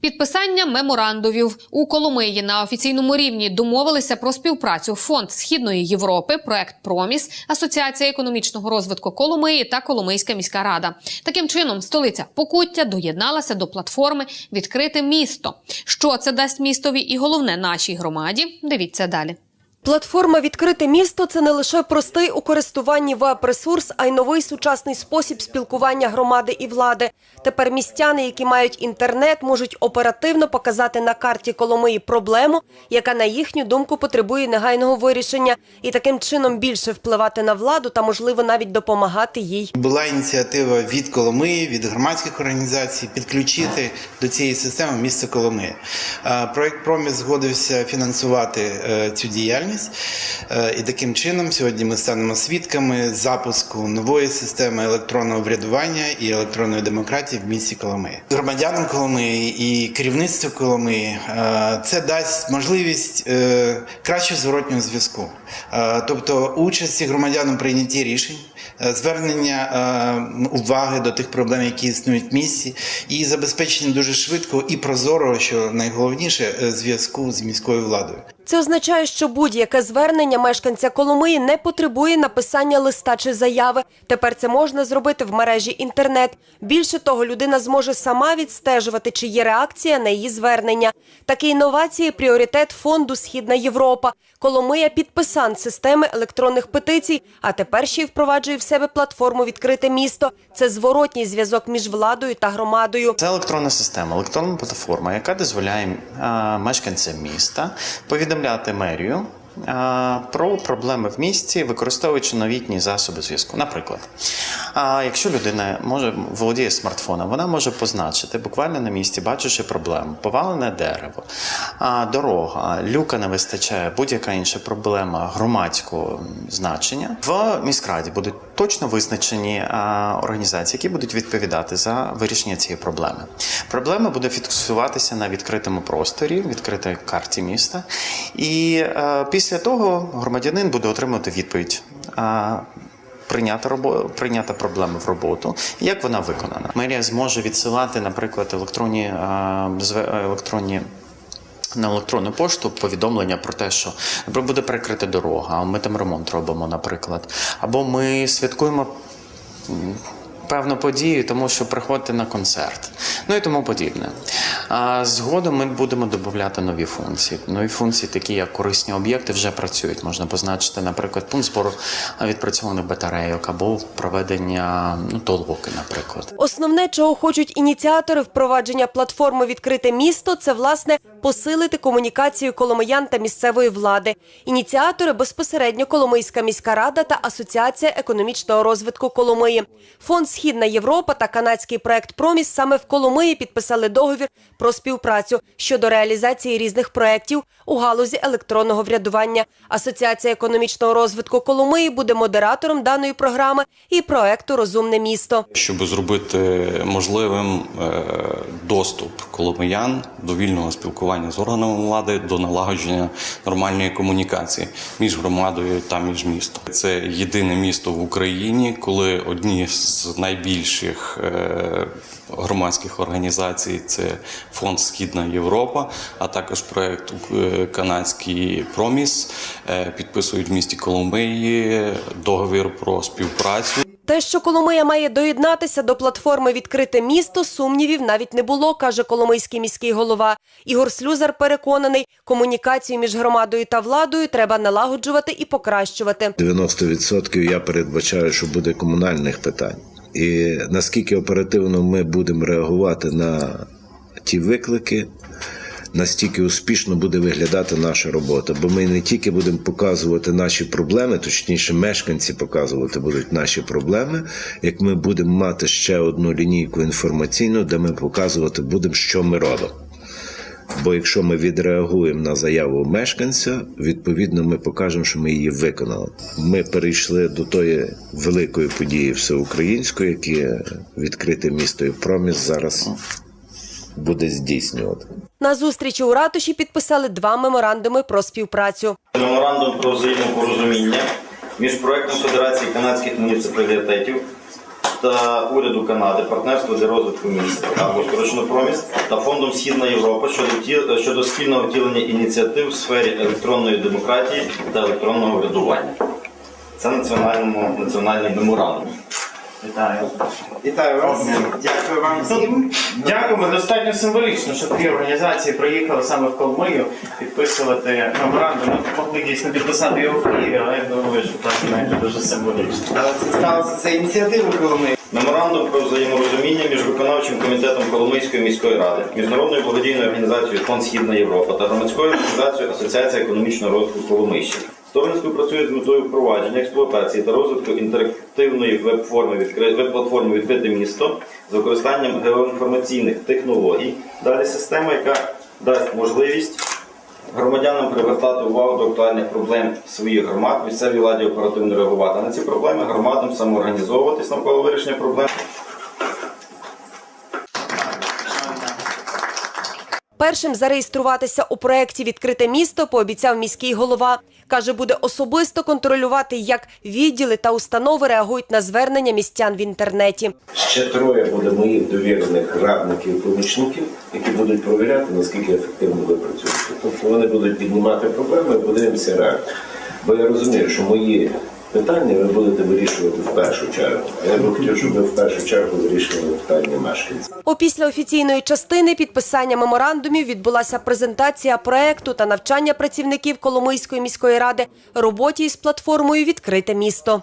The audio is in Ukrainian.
Підписання меморандумів у Коломиї на офіційному рівні домовилися про співпрацю Фонд Східної Європи, проект Проміс, Асоціація економічного розвитку Коломиї та Коломийська міська рада. Таким чином, столиця Покуття доєдналася до платформи Відкрите місто. Що це дасть містові, і головне нашій громаді? Дивіться далі. Платформа Відкрите місто це не лише простий у користуванні веб-ресурс, а й новий сучасний спосіб спілкування громади і влади. Тепер містяни, які мають інтернет, можуть оперативно показати на карті Коломиї проблему, яка на їхню думку потребує негайного вирішення, і таким чином більше впливати на владу та, можливо, навіть допомагати їй. Була ініціатива від Коломиї, від громадських організацій підключити до цієї системи місто Коломиї. Е, Проект Проміс згодився фінансувати е, цю діяльність, Е, і таким чином сьогодні ми станемо свідками запуску нової системи електронного врядування і електронної демократії в місті Коломиї. Громадянам Коломиї і керівництву Коломиї е, це дасть можливість е, кращого зворотнього зв'язку, тобто участі громадян у прийнятті рішень звернення уваги до тих проблем, які існують в місті, і забезпечення дуже швидко і прозорого, що найголовніше, зв'язку з міською владою. Це означає, що будь-яке звернення мешканця Коломиї не потребує написання листа чи заяви. Тепер це можна зробити в мережі інтернет. Більше того, людина зможе сама відстежувати, чи є реакція на її звернення. Такі інновації пріоритет фонду Східна Європа. Коломия підписант системи електронних петицій, а тепер ще й впроваджує в себе платформу Відкрите місто. Це зворотній зв'язок між владою та громадою. Це електронна система, електронна платформа, яка дозволяє мешканцям міста повідомляти мерію. Про проблеми в місті, використовуючи новітні засоби зв'язку. Наприклад, якщо людина може володіє смартфоном, вона може позначити буквально на місці, бачачи проблему, повалене дерево, дорога, люка не вистачає, будь-яка інша проблема громадського значення. В міськраді будуть точно визначені організації, які будуть відповідати за вирішення цієї проблеми. Проблема буде фіксуватися на відкритому просторі, відкритій карті міста, і е, після того громадянин буде отримувати відповідь. А, Прийняти робо... прийняти проблему в роботу, як вона виконана. Мерія зможе відсилати, наприклад, електронні електронні. На електронну пошту повідомлення про те, що буде перекрита дорога, а ми там ремонт робимо, наприклад. Або ми святкуємо певну подію, тому що приходите на концерт, ну і тому подібне. А згодом ми будемо додати нові функції. Нові функції, такі як корисні об'єкти, вже працюють. Можна позначити, наприклад, пункт збору відпрацьованих батарейок або проведення ну, толоки, наприклад. Основне, чого хочуть ініціатори впровадження платформи Відкрите місто, це власне посилити комунікацію коломиян та місцевої влади. Ініціатори безпосередньо Коломийська міська рада та Асоціація економічного розвитку Коломиї. Фонд Східна Європа та канадський проект Проміс саме в Коломиї підписали договір про співпрацю щодо реалізації різних проєктів у галузі електронного врядування. Асоціація економічного розвитку Коломиї буде модератором даної програми і проекту Розумне місто. щоб зробити можливим е, доступ коломиян до вільного спілкування з органами влади, до налагодження нормальної комунікації між громадою та між містом. Це єдине місто в Україні, коли одні з найбільших е, громадських організацій це фонд Східна Європа, а також проект е, канадський Проміс е, підписують в місті Коломиї договір про співпрацю. Те, що Коломия має доєднатися до платформи Відкрите місто, сумнівів навіть не було, каже Коломийський міський голова. Ігор Слюзар переконаний, комунікацію між громадою та владою треба налагоджувати і покращувати. 90% я передбачаю, що буде комунальних питань. І наскільки оперативно ми будемо реагувати на ті виклики, настільки успішно буде виглядати наша робота. Бо ми не тільки будемо показувати наші проблеми, точніше, мешканці показувати будуть наші проблеми, як ми будемо мати ще одну лінійку інформаційну, де ми показувати будемо, що ми робимо. Бо якщо ми відреагуємо на заяву мешканця, відповідно ми покажемо, що ми її виконали. Ми перейшли до тої великої події всеукраїнської, яке відкрите місто і проміс зараз буде здійснювати. На зустрічі у ратуші підписали два меморандуми про співпрацю. Меморандум про взаємопорозуміння між проектом Федерації канадських муніципалітетів та уряду Канади партнерство для розвитку міста або скорочено проміс та фондом Східна Європа щодо щодо спільного втілення ініціатив в сфері електронної демократії та електронного врядування. Це національному національний меморандум. Вітаю. Вітаю вас. Дякую вам всім. Дякуємо. Достатньо символічно, що дві організації приїхали саме в Коломию підписувати меморандум. Ми могли дійсно підписати його в Києві, але я думаю, що так знаєте, дуже символічно. Але це сталося це ініціатива Коломиї. Меморандум про взаєморозуміння між виконавчим комітетом Коломийської міської ради, міжнародною благодійною організацією Фонд Східна Європа та громадською організацією Асоціація економічного розвитку Коломийщини. Сторони співпрацюють з метою впровадження, експлуатації та розвитку інтерактивної веб-форми відкри- веб-платформи відкрите місто з використанням геоінформаційних технологій. Далі система, яка дасть можливість громадянам привертати увагу до актуальних проблем своїх громад, місцевій владі оперативно реагувати на ці проблеми, громадам самоорганізовуватись навколо вирішення проблем. Першим зареєструватися у проєкті Відкрите місто пообіцяв міський голова. Каже, буде особисто контролювати, як відділи та установи реагують на звернення містян в інтернеті. Ще троє буде моїх довірених радників, помічників, які будуть провіряти, наскільки ефективно ви працюєте. Тобто вони будуть піднімати проблеми, подивимося реально. Бо я розумію, що мої питання ви будете вирішувати в першу чергу. Я би хотів, щоб ви в першу чергу вирішували питання мешканців. Опісля офіційної частини підписання меморандумів відбулася презентація проекту та навчання працівників Коломийської міської ради роботі із платформою Відкрите місто.